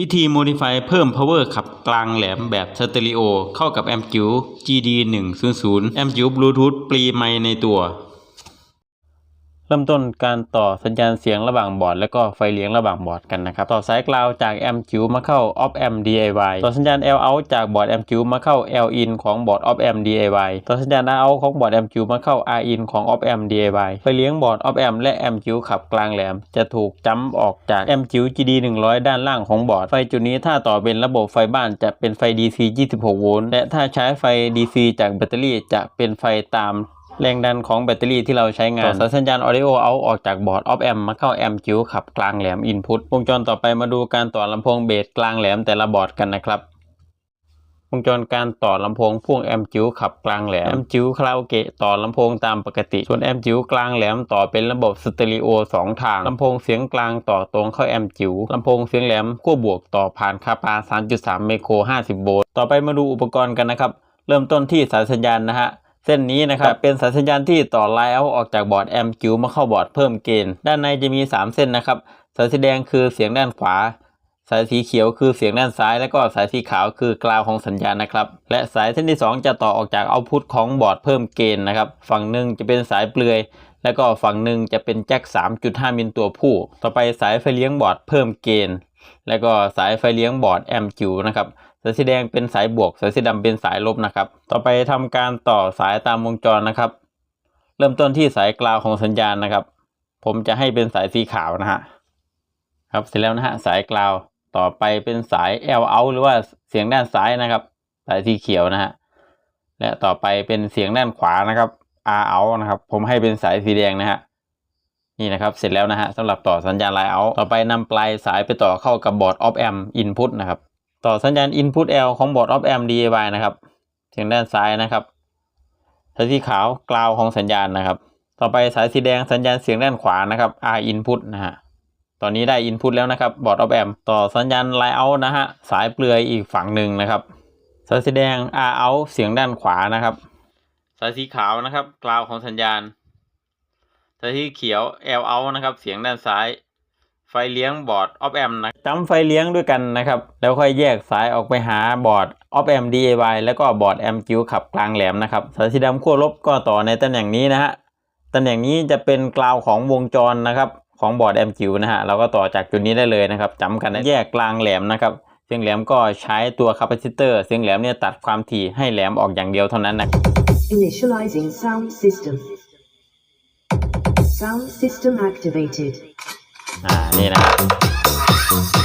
วิธี Modify เพิ่ม power ขับกลางแหลมแบบสเตอริโอเข้ากับแอมจิ๋ว GD 1 0 0แอมป์จิ๋วบลูทูธปรีไมในตัว เริ่มต้นการต่อสัญญาณเสียงระหว่างบอร์ดและก็ไฟเลี้ยงระหว่างบอร์ดกันนะครับ ต่อสายกราวจากแอมจิ๋วมาเข้า op amp DIY ต่อสัญญาณ L out จากบอร์ดแอมจิ๋วมาเข้า L in ของบอร์ด op amp DIY ต่อสัญญาณ R out ของบอร์ดแอมจิ๋วมาเข้า R in ของ op amp DIY ไฟเลี้ยงบอร์ด op amp และแอมจิ๋วขับกลางแหลม จะถูกจัมออกจากแอมจิ๋ว GD 100 ด้านล่างของบอร์ด ไฟจุดนี้ถ้าต่อเป็นระบบไฟบ้านจะเป็นไฟ DC 26 โวลต์และถ้าใช้ไฟ DC จากแบตเตอรี่จะเป็นไฟตาม แรงดันของแบตเตอรี่ที่เราใช้งาน ต่อสายสัญญาณ audio out ออกจากบอร์ด op amp มาเข้าแอมป์จิ๋วขับกลางแหลม input วงจรต่อไปมาดูการต่อลำโพงเบสกลางแหลมแต่ละบอร์ดกันนะครับวงจรการต่อลำโพงพ่วงแอมป์จิ๋วขับกลางแหลมแอมป์จิ๋วคาราโอเกะต่อลำโพงตามปกติ ส่วนแอมป์จิ๋วกลางแหลมต่อเป็นระบบสเตอริโอสองทางลำโพงเสียงกลางต่อตรงเข้าแอมป์จิ๋วลำโพงเสียงแหลมขั้วบวกต่อผ่านคาปา 3.3ไมโคร 50 โวลต์ต่อไปมาดูอุปกรณ์กันนะครับ เริ่มต้นที่สายสัญญาณนะฮะ เส้นนี้นะครับ เป็นสายสัญญาณที่ต่อไลน์เอาออกจากบอร์ดแอมป์จิ๋วมาเข้าบอร์ดเพิ่มเกณฑ์ด้านในจะมี 3 เส้นนะครับ สายสีแดงคือเสียงด้านขวา สายสีเขียวคือเสียงด้านซ้าย และก็สายสีขาวคือกราวของสัญญาณนะครับ และสายเส้นที่ 2 จะต่อออกจากเอาพุตของบอร์ดเพิ่มเกณฑ์นะครับ ฝั่งหนึ่งจะเป็นสายเปลือย แล้วก็ฝั่งหนึ่งจะเป็นแจ็ค 3.5 มิลตัวผู้ ต่อไปสายไฟเลี้ยงบอร์ดเพิ่มเกณฑ์ แล้วก็สายไฟเลี้ยงบอร์ดแอมจิวนะครับสายสีแดงเป็นสายบวก สายสีดำเป็นสายลบนะครับ ต่อไปทำการต่อสายตามวงจรนะครับ เริ่มต้นที่สายกราวของสัญญาณนะครับ ผมจะให้เป็นสายสีขาวนะฮะครับเสร็จแล้วนะฮะสายกราวต่อไปเป็นสาย L out หรือว่าเสียงด้านซ้ายนะครับ สายสีเขียวนะฮะและต่อไปเป็นเสียงด้านขวานะครับ R out นะครับ ผมให้เป็นสายสีแดงนะฮะ นี่นะครับ เสร็จแล้วนะฮะสำหรับต่อสัญญาณ line out ต่อไปนำปลายสายไปต่อเข้ากับบอร์ด op amp input นะครับ ต่อสัญญาณ input L ของบอร์ด op amp DIY นะครับเสียงด้านซ้ายนะครับสายสีขาวกราวของสัญญาณนะครับ ต่อไปสายสีแดงสัญญาณเสียงด้านขวานะครับ R input นะฮะตอนนี้ได้ input แล้วนะครับบอร์ด op amp ต่อสัญญาณ line out นะฮะสายเปลือยอีกฝั่งหนึ่งนะครับ สายสีแดง R out เสียงด้านขวานะครับ สายสีขาวนะครับกราวของสัญญาณ สายสีเขียว L out นะครับ เสียงด้านซ้าย ไฟเลี้ยงบอร์ด op amp นะจำไฟเลี้ยงด้วยกันนะครับ แล้วค่อยแยกสายออกไปหาบอร์ด op amp DIY แล้วก็บอร์ดแอมจิ๋วขับกลางแหลมนะครับสายสีดำขั้วลบก็ต่อในตำแหน่งนี้นะฮะตำแหน่งนี้จะเป็นกราวของวงจรนะครับของบอร์ดแอมจิ๋วนะฮะเราก็ต่อจากจุดนี้ได้เลยนะครับจำกันนะแยกกลางแหลมนะครับเสียงแหลมก็ใช้ตัวคาปาซิเตอร์เสียงแหลมเนี่ยตัดความถี่ให้แหลมออกอย่างเดียวเท่านั้นนะ Initializing sound system. Sound system activated. อ่า นี่นะครับ